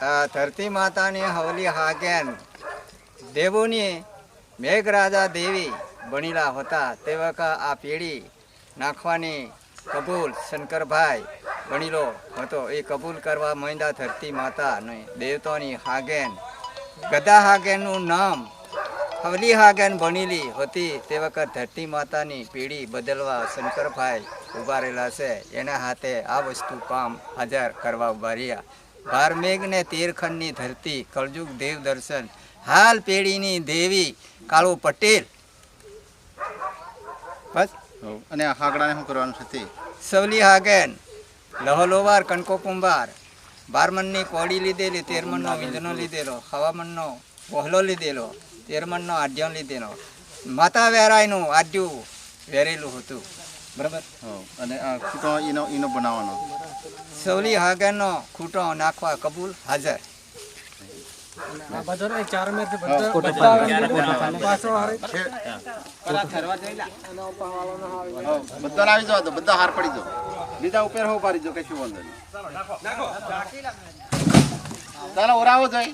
ધરતી માતાની હવલી હાગેન. દેવોની મેઘરાજા દેવી બનેલા હતા. તે વખત આ પેઢી નાખવાની કબૂલ શંકરભાઈ બનેલો હતો. એ કબૂલ કરવા માંડ્યા ધરતી માતા અને દેવતાની હાગેન. ગદા હાગેનનું નામ હવલી હાગેન બનેલી હતી. તે વખત ધરતી માતાની પેઢી બદલવા શંકરભાઈ ઊભા રહેલા છે. એના હાથે આ વસ્તુ કામ હાજર કરવા ઊભા રહ્યા. બારમેઘ ને તેરખંડની ધરતી કળજુગ દેવ દર્શન હાલ પેઢીની દેવી કાળુ પટેલ. બસ. અને હાગડાને શું કરવાનું છે તે? સવલી હાગેન લહલોવાર કણકો કુંભાર બારમણની કોડી લીધેલી તેરમણનો વિંજનો લીધેલો હવામણનો વહલો લીધેલો તેરમણનો આડ્યો લીધેલો. માતા વેરાયનું આડ્યું વેરેલું હતું. બરાબર? અને એનો એનો બનાવવાનો સવલી હાગેનો ખૂટો નાખવા કબૂલ હાજર. બધાને આવી જાવ બધા હાર પડી જાવ બીજા ઉપર હો પાડી દો કશું વાંધો નહીં. ચાલો ઓરાવો જાય